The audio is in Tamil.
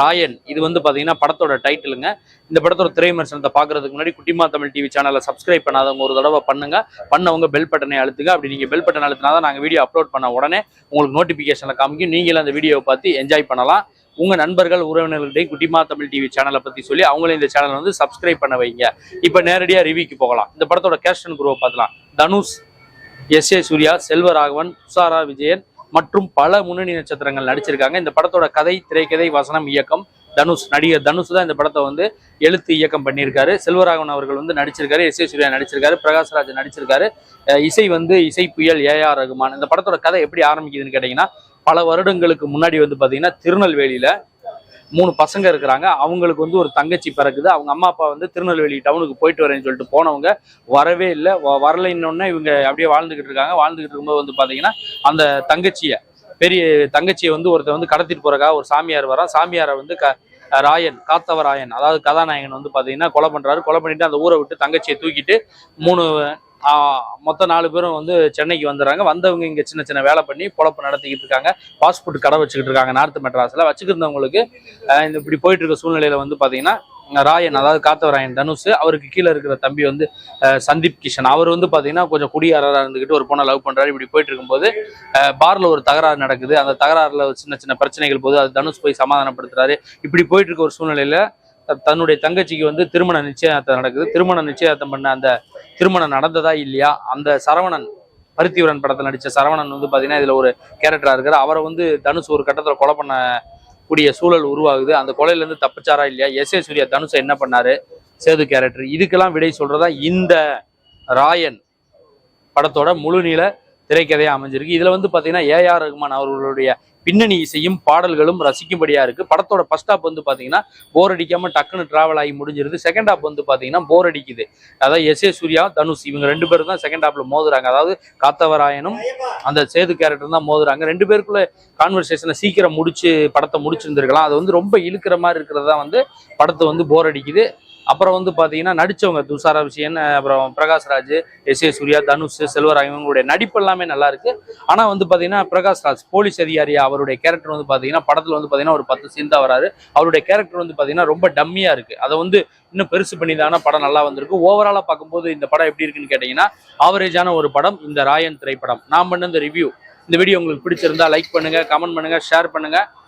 ராயன். இது வந்து பார்த்தீங்கன்னா படத்தோட டைட்டிலுங்க. இந்த படத்தோட திரை விமர்சனத்தை பார்க்கறதுக்கு முன்னாடி குட்டிமா தமிழ் டிவி சேனலை சப்ஸ்கிரைப் பண்ணாதவங்க ஒரு தடவை பண்ணுங்க. பண்ணவங்க பெல் பட்டனை அழுத்துங்க. அப்படி நீங்க பெல் பட்டன் அழுத்தினா தான் நாங்கள் வீடியோ அப்லோட் பண்ண உடனே உங்களுக்கு நோட்டிஃபிகேஷனில் காமிக்கும். நீங்களும் அந்த வீடியோவை பார்த்து என்ஜாய் பண்ணலாம். உங்க நண்பர்கள் உறவினர்கள்டையும் குட்டிமா தமிழ் டிவி சேனலை பத்தி சொல்லி அவங்களும் இந்த சேனலை வந்து சப்ஸ்கிரைப் பண்ண வைங்க. இப்போ நேரடியா ரிவ்யூக்கு போகலாம். இந்த படத்தோட கேஸ்டன் குரூவை பார்க்கலாம் தனுஷ் எஸ் ஏ சூர்யா செல்வராகவன் உஷாரா விஜயன் மற்றும் பல முன்னணி நட்சத்திரங்கள் நடிச்சிருக்காங்க. இந்த படத்தோட கதை திரைக்கதை வசனம் இயக்கம் தனுஷ் நடிகர் தனுஷ் தான் இந்த படத்தை வந்து எழுத்து இயக்கம் பண்ணியிருக்காரு. செல்வராகவன் அவர்கள் வந்து நடிச்சிருக்காரு எஸ் ஏ சூர்யா நடிச்சிருக்காரு பிரகாஷ்ராஜ் நடிச்சிருக்காரு. இசை வந்து இசை புயல் ஏ ஆர் ரகுமான். இந்த படத்தோட கதை எப்படி ஆரம்பிக்குதுன்னு கேட்டிங்கன்னா பல வருடங்களுக்கு முன்னாடி வந்து பார்த்தீங்கன்னா திருநெல்வேலியில மூணு பசங்க இருக்கிறாங்க. அவங்களுக்கு வந்து ஒரு தங்கச்சி பிறக்குது. அவங்க அம்மா அப்பா வந்து திருநெல்வேலி டவுனுக்கு போயிட்டு வரேன்னு சொல்லிட்டு போனவங்க வரவே இல்லை. வரலைன்னொன்னே இவங்க அப்படியே வாழ்ந்துகிட்டு இருக்காங்க. வாழ்ந்துகிட்டு இருக்கும்போது வந்து பார்த்தீங்கன்னா அந்த தங்கச்சியை பெரிய தங்கச்சியை வந்து ஒருத்தர் வந்து கடத்திட்டு போறக்காக ஒரு சாமியார் வரா சாமியாரை வந்து க ராயன் காத்தவராயன் அதாவது கதாநாயகன் வந்து பார்த்தீங்கன்னா கொலை பண்றாரு. கொலை பண்ணிட்டு அந்த ஊரை விட்டு தங்கச்சியை தூக்கிட்டு மூணு மொத்தம் நாலு பேரும் வந்து சென்னைக்கு வந்துடுறாங்க வந்தவங்க இங்கே சின்ன சின்ன வேலை பண்ணி பொழப்பு நடத்திக்கிட்டு இருக்காங்க. பாஸ்போர்ட் கடை வச்சுக்கிட்டு இருக்காங்க நார்த் மெட்ராஸில் வச்சுக்கிருந்தவங்களுக்கு இந்த இப்படி போயிட்டு இருக்க சூழ்நிலையில் வந்து பார்த்தீங்கன்னா ராயன் அதாவது காத்தவராயன் தனுஷ் அவருக்கு கீழே இருக்கிற தம்பி வந்து சந்தீப் கிஷன். அவர் வந்து பார்த்தீங்கன்னா கொஞ்சம் குடியாரராக இருந்துக்கிட்டு ஒரு பொண்ணை லவ் பண்ணுறாரு இப்படி போயிட்டு இருக்கும்போது பாரில் பார்ல ஒரு தகராறு நடக்குது. அந்த தகராறில் ஒரு சின்ன சின்ன பிரச்சனைகள் போது அது தனுஷ் போய் சமாதானப்படுத்துறாரு. இப்படி போயிட்டு இருக்க ஒரு சூழ்நிலையில் தன்னுடைய தங்கச்சிக்கு வந்து திருமண நிச்சயதார்த்தம் நடக்குது. திருமண நிச்சயதார்த்தம் பண்ண அந்த திருமணம் நடந்ததா இல்லையா? அந்த சரவணன் பருத்திவரன் படத்தில் நடித்த சரவணன் வந்து பார்த்தீங்கன்னா இதில் ஒரு கேரக்டராக இருக்கிற அவரை வந்து தனுஷ் ஒரு கட்டத்தில் கொலை பண்ண கூடிய சூழல் உருவாகுது. அந்த கொலையிலேருந்து தப்பிச்சாரா இல்லையா? எஸ் ஏ சூர்யா தனுஷ் என்ன பண்ணாரு? சேது கேரக்டர் இதுக்கெல்லாம் விடை சொல்கிறதா இந்த ராயன் படத்தோட முழுநீள திரைக்கதையாக அமைஞ்சிருக்கு. இதில் வந்து பார்த்தீங்கன்னா ஏஆர் ரகுமான் அவர்களுடைய பின்னணி இசையும் பாடல்களும் ரசிக்கும்படியா இருக்கு. படத்தோட ஃபர்ஸ்ட் ஹாப் வந்து பாத்தீங்கன்னா போர் அடிக்காம டக்குன்னு டிராவல் ஆகி முடிஞ்சிருது. செகண்ட் ஹாப் வந்து பாத்தீங்கன்னா போர் அடிக்குது. அதாவது எஸ் ஏ சூர்யா தனுஷ் இவங்க ரெண்டு பேரும் தான் செகண்ட் ஹாப்ல மோதுறாங்க. அதாவது காத்தவராயனும் அந்த சேது கேரக்டர் தான் மோதுறாங்க. ரெண்டு பேருக்குள்ள கான்வர்சேஷனை சீக்கிரம் முடிச்சு படத்தை முடிச்சிருந்திருக்கலாம். அது வந்து ரொம்ப இழுக்கிற மாதிரி இருக்கிறது தான் வந்து படத்தை வந்து போர் அடிக்குது. அப்புறம் வந்து பார்த்தீங்கன்னா நடித்தவங்க துஷாரா விஷயன் அப்புறம் பிரகாஷ்ராஜ் எஸ் ஏ சூர்யா தனுஷ் செல்வராஜ் இவங்களுடைய நடிப்பு எல்லாமே நல்லா இருக்கு. ஆனால் வந்து பார்த்தீங்கன்னா பிரகாஷ்ராஜ் போலீஸ் அதிகாரி அவருடைய கேரக்டர் வந்து பார்த்தீங்கன்னா படத்தில் வந்து பார்த்தீங்கன்னா ஒரு பத்து சீன் தான் வராரு அவருடைய கேரக்டர் வந்து பார்த்தீங்கன்னா ரொம்ப டம்மியாக இருக்கு. அதை வந்து இன்னும் பெருசு பண்ணிதான படம் நல்லா வந்திருக்கு. ஓவராலாக பார்க்கும்போது இந்த படம் எப்படி இருக்குன்னு கேட்டிங்கன்னா ஆவரேஜான ஒரு படம் இந்த ராயன் திரைப்படம். நான் பண்ண இந்த ரிவ்யூ இந்த வீடியோ உங்களுக்கு பிடிச்சிருந்தா லைக் பண்ணுங்கள் கமெண்ட் பண்ணுங்கள் ஷேர் பண்ணுங்கள்